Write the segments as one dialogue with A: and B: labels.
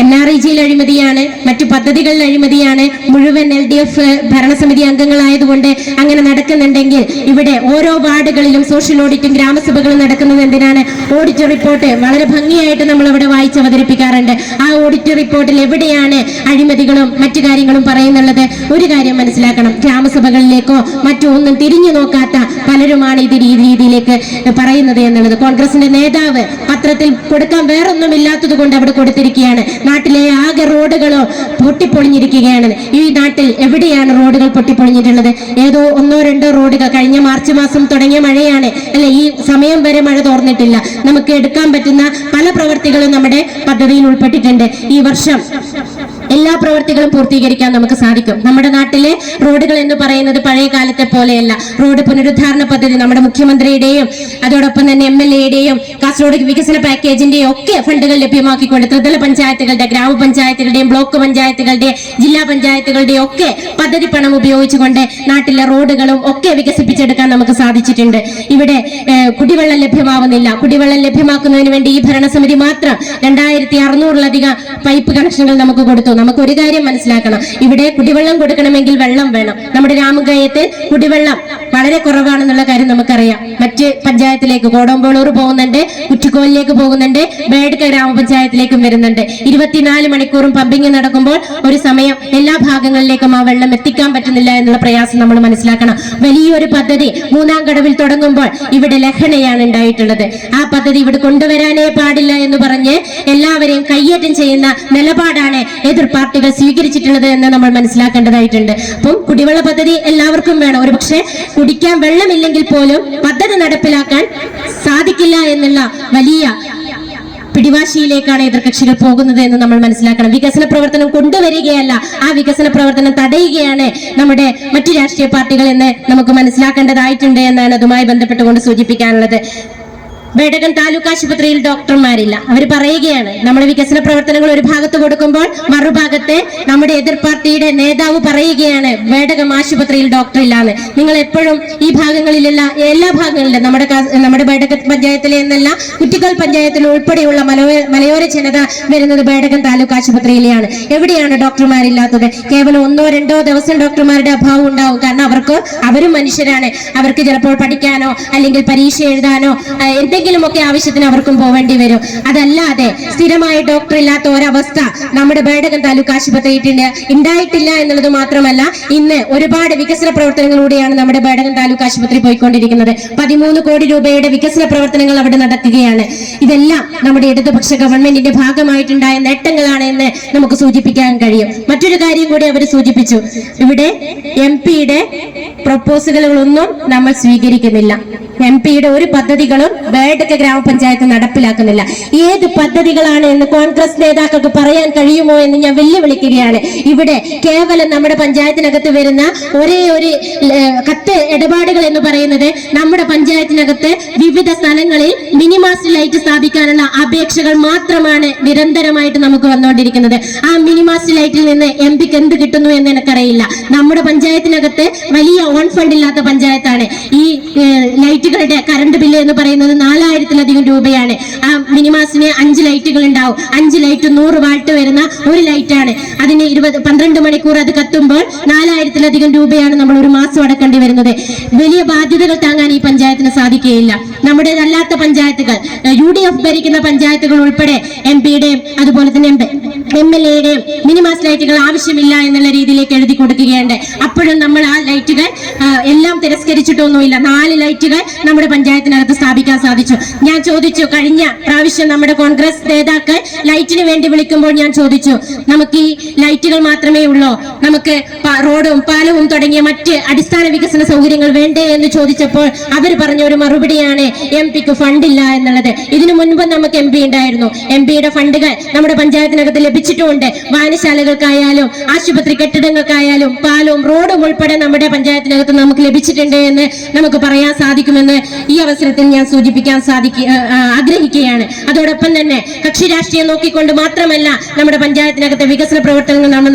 A: N R I ജിയിൽ അഴിമതിയാണ് മറ്റു പദ്ധതികളിൽ അഴിമതിയാണ് മുഴുവൻ എൽ ഡി എഫ് ഭരണസമിതി അംഗങ്ങളായതുകൊണ്ട് അങ്ങനെ നടക്കുന്നുണ്ടെങ്കിൽ ഇവിടെ ഓരോ വാർഡുകളിലും സോഷ്യൽ ഓഡിറ്റും ഗ്രാമസഭകളും നടക്കുന്നത് എന്തിനാണ്? ഓഡിറ്റ് റിപ്പോർട്ട് വളരെ ഭംഗിയായിട്ട് നമ്മൾ ഇവിടെ വായിച്ച് അവതരിപ്പിക്കാറുണ്ട്. ആ ഓഡിറ്റ് റിപ്പോർട്ടിൽ എവിടെയാണ് അഴിമതികളും മറ്റു കാര്യങ്ങളും പറയുന്നുള്ളത്? ഒരു കാര്യം മനസ്സിലാക്കണം. ഗ്രാമസഭകളിലേക്കോ മറ്റോ ഒന്നും തിരിഞ്ഞു നോക്കാത്ത പലരുമാണ് ഇത് രീതിയിലേക്ക് പറയുന്നത് എന്നുള്ളത്. കോൺഗ്രസിന്റെ നേതാവ് പത്രത്തിൽ കൊടുക്കാൻ വേറൊന്നും ഇല്ലാത്തത് കൊണ്ട് അവിടെ കൊടുത്തിരിക്കുകയാണ്. നാട്ടിലെ ആകെ റോഡുകളോ പൊട്ടിപ്പൊളിഞ്ഞിരിക്കുകയാണ്. ഈ നാട്ടിൽ എവിടെയാണ് റോഡുകൾ പൊട്ടിപ്പൊളിഞ്ഞിട്ടുള്ളത്? ഏതോ ഒന്നോ രണ്ടോ റോഡുകൾ കഴിഞ്ഞ മാർച്ച് മാസം തുടങ്ങിയ മഴയാണ്. അല്ലെ ഈ സമയം വരെ മഴ തോർന്നിട്ടില്ല. നമുക്ക് എടുക്കാൻ പറ്റുന്ന പല പ്രവൃത്തികളും നമ്മുടെ പദ്ധതിയിൽ ഉൾപ്പെട്ടിട്ടുണ്ട്. ഈ വർഷം എല്ലാ പ്രവർത്തികളും പൂർത്തീകരിക്കാൻ നമുക്ക് സാധിക്കും. നമ്മുടെ നാട്ടിലെ റോഡുകൾ എന്ന് പറയുന്നത് പഴയ കാലത്തെ പോലെയല്ല. റോഡ് പുനരുദ്ധാരണ പദ്ധതി നമ്മുടെ മുഖ്യമന്ത്രിയുടെയും അതോടൊപ്പം തന്നെ എം എൽ എയുടെയും കാസർഗോഡ് വികസന പാക്കേജിന്റെയും ഒക്കെ ഫണ്ടുകൾ ലഭ്യമാക്കിക്കൊണ്ട് ത്രിതല പഞ്ചായത്തുകളുടെ ഗ്രാമപഞ്ചായത്തുകളുടെയും ബ്ലോക്ക് പഞ്ചായത്തുകളുടെയും ജില്ലാ പഞ്ചായത്തുകളുടെയും ഒക്കെ പദ്ധതി പണം ഉപയോഗിച്ചുകൊണ്ട് നാട്ടിലെ റോഡുകളും ഒക്കെ വികസിപ്പിച്ചെടുക്കാൻ നമുക്ക് സാധിച്ചിട്ടുണ്ട്. ഇവിടെ കുടിവെള്ളം ലഭ്യമാവുന്നില്ല. കുടിവെള്ളം ലഭ്യമാക്കുന്നതിന് വേണ്ടി ഈ ഭരണസമിതി മാത്രം രണ്ടായിരത്തി അറുന്നൂറിലധികം പൈപ്പ് കണക്ഷനുകൾ നമുക്ക് കൊടുത്തു. നമുക്ക് ഒരു കാര്യം മനസ്സിലാക്കണം. ഇവിടെ കുടിവെള്ളം കൊടുക്കണമെങ്കിൽ വെള്ളം വേണം. നമ്മുടെ രാമകയത്ത് കുടിവെള്ളം വളരെ കുറവാണെന്നുള്ള കാര്യം നമുക്കറിയാം. മറ്റ് പഞ്ചായത്തിലേക്ക് കോടമ്പളൂർ പോകുന്നുണ്ട് കുറ്റിക്കോലിലേക്ക് പോകുന്നുണ്ട് ബേഡ്ക ഗ്രാമപഞ്ചായത്തിലേക്കും വരുന്നുണ്ട്. ഇരുപത്തിനാല് മണിക്കൂറും പമ്പിങ് നടക്കുമ്പോൾ ഒരു സമയം എല്ലാ ഭാഗങ്ങളിലേക്കും ആ വെള്ളം എത്തിക്കാൻ പറ്റുന്നില്ല എന്നുള്ള പ്രയാസം നമ്മൾ മനസ്സിലാക്കണം. വലിയൊരു പദ്ധതി മൂന്നാം കടവിൽ തുടങ്ങുമ്പോൾ ഇവിടെ ലഹണയാണ് ഉണ്ടായിട്ടുള്ളത്. ആ പദ്ധതി ഇവിടെ കൊണ്ടുവരാനേ പാടില്ല എന്ന് പറഞ്ഞ് എല്ലാവരെയും കയ്യേറ്റം ചെയ്യുന്ന നിലപാടാണ് എതിർ പാർട്ടികൾ സ്വീകരിച്ചിട്ടുള്ളത് എന്ന് നമ്മൾ മനസ്സിലാക്കേണ്ടതായിട്ടുണ്ട്. അപ്പം കുടിവെള്ള പദ്ധതി എല്ലാവർക്കും വേണം. ഒരു പക്ഷേ കുടിക്കാൻ വെള്ളമില്ലെങ്കിൽ പോലും പദ്ധതി നടപ്പിലാക്കാൻ സാധിക്കില്ല എന്നുള്ള വലിയ പിടിവാശിയിലേക്കാണ് എതിർകക്ഷികൾ പോകുന്നത് എന്ന് നമ്മൾ മനസ്സിലാക്കണം. വികസന പ്രവർത്തനം കൊണ്ടുവരികയല്ല. ആ വികസന പ്രവർത്തനം തടയുകയാണ് നമ്മുടെ മറ്റു രാഷ്ട്രീയ പാർട്ടികൾ എന്ന് നമുക്ക് മനസ്സിലാക്കേണ്ടതായിട്ടുണ്ട് എന്നാണ് അതുമായി ബന്ധപ്പെട്ടുകൊണ്ട് സൂചിപ്പിക്കാനുള്ളത്. ബേഡകൻ താലൂക്ക് ആശുപത്രിയിൽ ഡോക്ടർമാരില്ല. അവർ പറയുകയാണ് നമ്മുടെ വികസന പ്രവർത്തനങ്ങൾ ഒരു ഭാഗത്ത് കൊടുക്കുമ്പോൾ മറുഭാഗത്തെ നമ്മുടെ എതിർ പാർട്ടിയുടെ നേതാവ് പറയുകയാണ് വേടകം ആശുപത്രിയിൽ ഡോക്ടർ ഇല്ലാന്ന് നിങ്ങൾ എപ്പോഴും ഈ ഭാഗങ്ങളിലുള്ള എല്ലാ ഭാഗങ്ങളിലും നമ്മുടെ നമ്മുടെ വേടക പഞ്ചായത്തിലെ എന്നല്ല കുറ്റിക്കൽ പഞ്ചായത്തിൽ ഉൾപ്പെടെയുള്ള മലയോര ജനത വരുന്നത് വേടകം താലൂക്ക് ആശുപത്രിയിലെയാണ്. എവിടെയാണ് ഡോക്ടർമാരില്ലാത്തത്? കേവലം ഒന്നോ രണ്ടോ ദിവസം ഡോക്ടർമാരുടെ അഭാവം ഉണ്ടാവും. കാരണം അവർക്ക് അവരും മനുഷ്യരാണ്. അവർക്ക് ചിലപ്പോൾ പഠിക്കാനോ അല്ലെങ്കിൽ പരീക്ഷ എഴുതാനോ ആ, എന്തെങ്കിലുമൊക്കെ ആവശ്യത്തിന് അവർക്കും പോവേണ്ടി വരും. അതല്ലാതെ സ്ഥിരമായി ഡോക്ടർ ഇല്ലാത്ത ഒരവസ്ഥ നമ്മുടെ ബേഡകം താലൂക്ക് ആശുപത്രിയിട്ടുണ്ട് ഉണ്ടായിട്ടില്ല എന്നുള്ളത് മാത്രമല്ല ഇന്ന് ഒരുപാട് വികസന പ്രവർത്തനങ്ങളിലൂടെയാണ് നമ്മുടെ ബേഡകം താലൂക്ക് ആശുപത്രി പോയിക്കൊണ്ടിരിക്കുന്നത്. പതിമൂന്ന് കോടി രൂപയുടെ വികസന പ്രവർത്തനങ്ങൾ അവിടെ നടത്തുകയാണ് ഇതെല്ലാം നമ്മുടെ ഇടതുപക്ഷ ഗവൺമെന്റിന്റെ ഭാഗമായിട്ടുണ്ടായ നേട്ടങ്ങളാണ് എന്ന് നമുക്ക് സൂചിപ്പിക്കാൻ കഴിയും. മറ്റൊരു കാര്യം കൂടി അവർ സൂചിപ്പിച്ചു. ഇവിടെ എം പിയുടെ പ്രപ്പോസലുകളൊന്നും നമ്മൾ സ്വീകരിക്കുന്നില്ല. എം പിയുടെ ഒരു പദ്ധതികളും വേടക്ക ഗ്രാമപഞ്ചായത്ത് നടപ്പിലാക്കുന്നില്ല. ഏത് പദ്ധതികളാണ് എന്ന് കോൺഗ്രസ് നേതാക്കൾക്ക് പറയാൻ കഴിയുമോ എന്ന് ഞാൻ വെല്ലുവിളിക്കുകയാണ്. ഇവിടെ കേവലം നമ്മുടെ പഞ്ചായത്തിനകത്ത് വരുന്ന ഒരേ ഒരു കത്ത് ഇടപാടുകൾ എന്ന് പറയുന്നത് നമ്മുടെ പഞ്ചായത്തിനകത്ത് വിവിധ സ്ഥലങ്ങളിൽ മിനിമാസ് ലൈറ്റ് സ്ഥാപിക്കാനുള്ള അപേക്ഷകൾ മാത്രമാണ് നിരന്തരമായിട്ട് നമുക്ക് വന്നുകൊണ്ടിരിക്കുന്നത്. ആ മിനിമാസ് ലൈറ്റിൽ നിന്ന് എം പിക്ക് എന്ത് കിട്ടുന്നു എന്ന് എനിക്കറിയില്ല. നമ്മുടെ പഞ്ചായത്തിനകത്ത് വലിയ ഓൺ ഫണ്ട് ഇല്ലാത്ത പഞ്ചായത്താണ്. ഈ ഏഹ്, ലൈറ്റുകളുടെ കറണ്ട് ബില്ല് എന്ന് പറയുന്നത് നാലായിരത്തിലധികം രൂപയാണ്. ആ മിനിമാസിന് അഞ്ച് ലൈറ്റുകൾ ഉണ്ടാവും. അഞ്ച് ലൈറ്റ് നൂറ് വാൾട്ട് വരുന്ന ഒരു ലൈറ്റാണ്. അതിന് ഇരുപത് പന്ത്രണ്ട് മണിക്കൂർ അത് കത്തുമ്പോൾ നാലായിരത്തിലധികം രൂപയാണ് നമ്മൾ ഒരു മാസം അടക്കേണ്ടി വരുന്നത്. വലിയ ബാധ്യതകൾ താങ്ങാൻ ഈ പഞ്ചായത്തിന് സാധിക്കുകയില്ല. നമ്മുടേതല്ലാത്ത പഞ്ചായത്തുകൾ യു ഡി എഫ് ഭരിക്കുന്ന പഞ്ചായത്തുകൾ ഉൾപ്പെടെ എം പിയുടെയും അതുപോലെ തന്നെ എം എൽ എയുടെയും മിനിമാസ് ലൈറ്റുകൾ ആവശ്യമില്ല എന്നുള്ള രീതിയിലേക്ക് എഴുതി കൊടുക്കുകയുണ്ട്. അപ്പോഴും നമ്മൾ ആ ലൈറ്റുകൾ എല്ലാം തിരസ്കരിച്ചിട്ടൊന്നുമില്ല. നാല് ലൈറ്റുകൾ നമ്മുടെ പഞ്ചായത്തിനകത്ത് സ്ഥാപിക്കാൻ സാധിച്ചു. ഞാൻ ചോദിച്ചു കഴിഞ്ഞ പ്രാവശ്യം നമ്മുടെ കോൺഗ്രസ് നേതാക്കൾ ലൈറ്റിന് വേണ്ടി വിളിക്കുമ്പോൾ ഞാൻ ചോദിച്ചു നമുക്ക് ഈ ലൈറ്റുകൾ മാത്രമേ ഉള്ളൂ? നമുക്ക് റോഡും പാലവും തുടങ്ങിയ മറ്റ് അടിസ്ഥാന വികസന സൗകര്യങ്ങൾ വേണ്ടേ? എന്ന് ചോദിച്ചപ്പോൾ അവർ പറഞ്ഞ ഒരു മറുപടിയാണ് എം പിക്ക് ഫണ്ടില്ല എന്നുള്ളത്. ഇതിനു മുൻപ് നമുക്ക് എം പി ഉണ്ടായിരുന്നു. എം പിയുടെ ഫണ്ടുകൾ നമ്മുടെ പഞ്ചായത്തിനകത്ത് ലഭിച്ചിട്ടുമുണ്ട്. വായനശാലകൾക്കായാലും ആശുപത്രി കെട്ടിടങ്ങൾക്കായാലും പാലവും റോഡും ഉൾപ്പെടെ നമ്മുടെ പഞ്ചായത്തിനകത്ത് നമുക്ക് ലഭിച്ചിട്ടുണ്ട് എന്ന് നമുക്ക് പറയാൻ സാധിക്കുമെന്ന് സാധിക്കുമെന്ന് ഈ അവസരത്തിൽ ഞാൻ സൂചിപ്പിക്കാൻ സാധിക്കുക ആഗ്രഹിക്കുകയാണ്. അതോടൊപ്പം തന്നെ കക്ഷി രാഷ്ട്രീയം നോക്കിക്കൊണ്ട് മാത്രമല്ല നമ്മുടെ പഞ്ചായത്തിനകത്തെ വികസന പ്രവർത്തനങ്ങൾ നമ്മൾ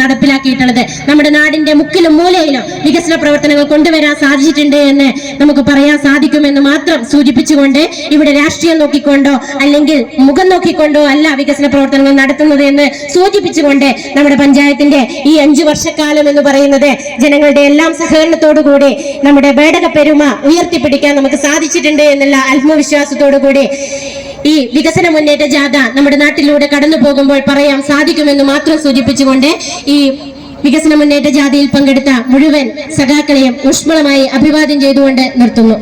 A: നടപ്പിലാക്കിയിട്ടുള്ളത് നമ്മുടെ നാടിന്റെ മുക്കിലും മൂലയിലും വികസന പ്രവർത്തനങ്ങൾ കൊണ്ടുവരാൻ സാധിച്ചിട്ടുണ്ട് എന്ന് നമുക്ക് പറയാൻ സാധിക്കുമെന്ന് മാത്രം സൂചിപ്പിച്ചുകൊണ്ട് ഇവിടെ രാഷ്ട്രീയം നോക്കിക്കൊണ്ടോ അല്ലെങ്കിൽ മുഖം നോക്കിക്കൊണ്ടോ അല്ല വികസന പ്രവർത്തനങ്ങൾ നടത്തുന്നത് എന്ന് സൂചിപ്പിച്ചുകൊണ്ട് നമ്മുടെ പഞ്ചായത്തിന്റെ ഈ അഞ്ചു വർഷക്കാലം എന്ന് പറയുന്നത് ജനങ്ങളുടെ എല്ലാം സഹകരണത്തോടു കൂടി നമ്മുടെ ബേടക പെരുമ ഉയർത്തിപ്പിടിക്കാൻ നമുക്ക് സാധിച്ചിട്ടുണ്ട് എന്നുള്ള ആത്മവിശ്വാസത്തോടു കൂടി ഈ വികസന മുന്നേറ്റ ജാഥ നമ്മുടെ നാട്ടിലൂടെ കടന്നു പോകുമ്പോൾ പറയാൻ സാധിക്കുമെന്ന് മാത്രം സൂചിപ്പിച്ചുകൊണ്ട് ഈ വികസന മുന്നേറ്റ ജാഥയിൽ പങ്കെടുത്ത മുഴുവൻ സഖാക്കളെയും ഊഷ്മളമായി അഭിവാദ്യം ചെയ്തുകൊണ്ട് നിർത്തുന്നു.